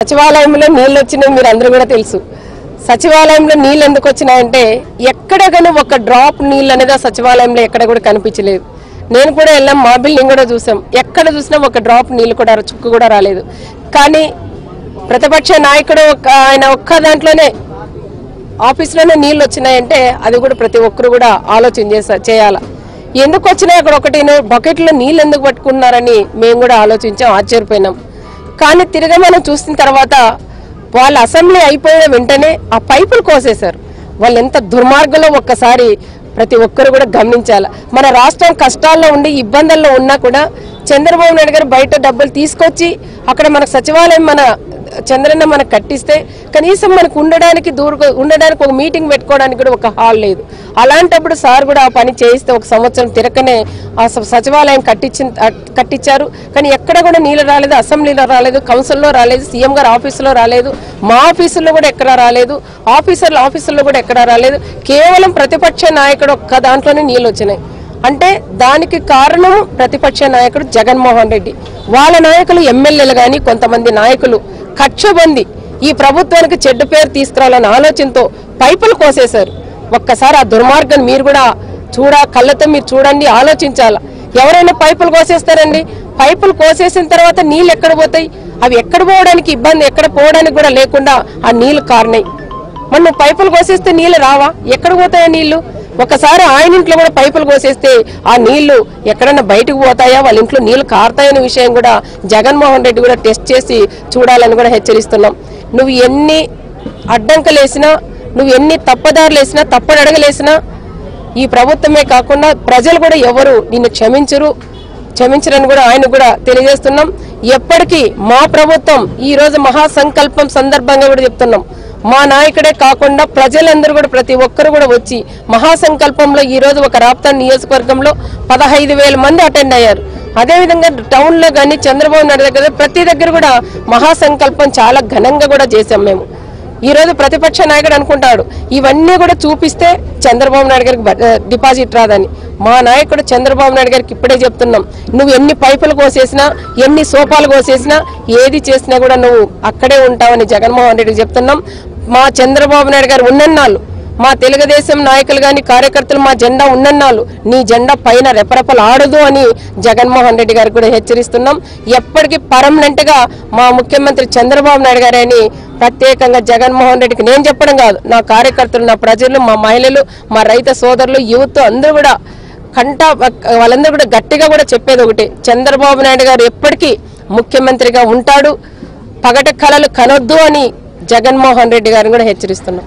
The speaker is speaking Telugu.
సచివాలయంలో నీళ్ళు వచ్చినాయి మీరు అందరూ కూడా తెలుసు. సచివాలయంలో నీళ్ళు ఎందుకు వచ్చినాయంటే ఎక్కడ కానీ ఒక డ్రాప్ నీళ్ళు అనేది ఆ సచివాలయంలో ఎక్కడ కూడా కనిపించలేదు. నేను కూడా వెళ్ళాం మా బిల్డింగ్ కూడా చూసాం. ఎక్కడ చూసినా ఒక డ్రాప్ నీళ్ళు కూడా చుక్కు కూడా రాలేదు. కానీ ప్రతిపక్ష నాయకుడు ఒక ఆయన ఒక్క దాంట్లోనే ఆఫీస్లోనే నీళ్ళు వచ్చినాయంటే అది కూడా ప్రతి ఒక్కరు కూడా ఆలోచన చేసా ఎందుకు వచ్చినాయి అక్కడ ఒకటి బకెట్లో నీళ్ళు ఎందుకు పట్టుకున్నారని మేము కూడా ఆలోచించాం ఆశ్చర్యపోయినాం. కానీ తిరిగి మనం చూసిన తర్వాత వాళ్ళ అసెంబ్లీ అయిపోయిన వెంటనే ఆ పైపులు కోసేశారు. వాళ్ళు ఎంత దుర్మార్గంలో ఒక్కసారి ప్రతి ఒక్కరు కూడా గమనించాలి. మన రాష్ట్రం కష్టాల్లో ఉండి ఇబ్బందుల్లో ఉన్నా కూడా చంద్రబాబు నాయుడు గారు బయట డబ్బులు తీసుకొచ్చి అక్కడ మన సచివాలయం మన చంద్రన్న మనకు కట్టిస్తే కనీసం మనకు ఉండడానికి దూర ఉండడానికి ఒక మీటింగ్ పెట్టుకోవడానికి కూడా ఒక హాల్ లేదు. అలాంటప్పుడు సార్ కూడా ఆ పని చేయిస్తే ఒక సంవత్సరం తిరకనే ఆ స- సచివాలయం కట్టించిన కట్టించారు. కానీ ఎక్కడ కూడా నీళ్ళు రాలేదు అసెంబ్లీలో రాలేదు కౌన్సిల్లో రాలేదు సీఎం గారు ఆఫీసులో రాలేదు మా ఆఫీసుల్లో కూడా ఎక్కడ రాలేదు ఆఫీసర్ల ఆఫీసుల్లో కూడా ఎక్కడ రాలేదు. కేవలం ప్రతిపక్ష నాయకుడు ఒక్క దాంట్లోనే నీళ్ళు వచ్చినాయి. అంటే దానికి కారణం ప్రతిపక్ష నాయకుడు జగన్మోహన్ రెడ్డి. వాళ్ళ నాయకులు ఎమ్మెల్యేలు కానీ కొంతమంది నాయకులు కక్షబంది. ఈ ప్రభుత్వానికి చెడ్డ పేరు తీసుకురావాలనే ఆలోచనతో పైపులు కోసేశారు. ఒక్కసారి ఆ దుర్మార్గం మీరు కూడా చూడ కళ్ళతో మీరు చూడండి ఆలోచించాల. ఎవరైనా పైపులు కోసేస్తారండి? పైపులు కోసేసిన తర్వాత నీళ్ళు ఎక్కడ పోతాయి? అవి ఎక్కడ పోవడానికి ఇబ్బంది ఎక్కడ పోవడానికి కూడా లేకుండా ఆ నీళ్ళు కారణాయి మరి పైపులు కోసేస్తే నీళ్ళు రావా? ఎక్కడ పోతాయా నీళ్ళు ఒకసారి ఆయన ఇంట్లో కూడా పైపులు కోసేస్తే ఆ నీళ్ళు ఎక్కడన్నా బయటకు పోతాయా? వాళ్ళ ఇంట్లో నీళ్ళు కారుతాయనే విషయం కూడా జగన్మోహన్ రెడ్డి కూడా టెస్ట్ చేసి చూడాలని కూడా హెచ్చరిస్తున్నాం. నువ్వు ఎన్ని అడ్డంకలేసినా నువ్వు ఎన్ని తప్పదారులు వేసినా తప్పడగలేసినా ఈ ప్రభుత్వమే కాకుండా ప్రజలు కూడా ఎవరు నిన్ను క్షమించరు క్షమించరని కూడా ఆయన కూడా తెలియజేస్తున్నాం. ఎప్పటికీ మా ప్రభుత్వం ఈ రోజు మహాసంకల్పం సందర్భంగా కూడా చెప్తున్నాం. మా నాయకుడే కాకుండా ప్రజలందరూ కూడా ప్రతి ఒక్కరు కూడా వచ్చి మహాసంకల్పంలో ఈ రోజు ఒక రాప్తాన్ నియోజకవర్గంలో పదహైదు వేల మంది అటెండ్ అయ్యారు. అదేవిధంగా టౌన్లో కానీ చంద్రబాబు నాయుడు దగ్గర ప్రతి దగ్గర కూడా మహాసంకల్పం చాలా ఘనంగా కూడా చేశాం మేము. ఈ రోజు ప్రతిపక్ష నాయకుడు అనుకుంటాడు ఇవన్నీ కూడా చూపిస్తే చంద్రబాబు నాయుడు గారికి డిపాజిట్ రాదని. మా నాయకుడు చంద్రబాబు నాయుడు గారికి ఇప్పుడే చెప్తున్నాం నువ్వు ఎన్ని పైపులు కోసేసినా ఎన్ని సోపాలు కోసేసినా ఏది చేసినా కూడా నువ్వు అక్కడే ఉంటావని జగన్మోహన్ రెడ్డికి చెప్తున్నాం. మా చంద్రబాబు నాయుడు గారు ఉన్నన్నాళ్ళు మా తెలుగుదేశం నాయకులు కానీ కార్యకర్తలు మా జెండా ఉన్నన్నాళ్ళు నీ జెండా పైన రెపరెపలు ఆడదు అని జగన్మోహన్ రెడ్డి గారికి కూడా హెచ్చరిస్తున్నాం. ఎప్పటికీ పర్మనెంట్గా మా ముఖ్యమంత్రి చంద్రబాబు నాయుడు గారని ప్రత్యేకంగా జగన్మోహన్ రెడ్డికి నేను చెప్పడం కాదు. నా కార్యకర్తలు నా ప్రజలు మా మహిళలు మా రైతు సోదరులు యూత్ అందరూ కూడా కంట వాళ్ళందరూ కూడా గట్టిగా కూడా చెప్పేది ఒకటి. చంద్రబాబు నాయుడు గారు ఎప్పటికీ ముఖ్యమంత్రిగా ఉంటాడు. పగట కళలు కనొద్దు అని జగన్మోహన్ రెడ్డి గారిని కూడా హెచ్చరిస్తున్నాం.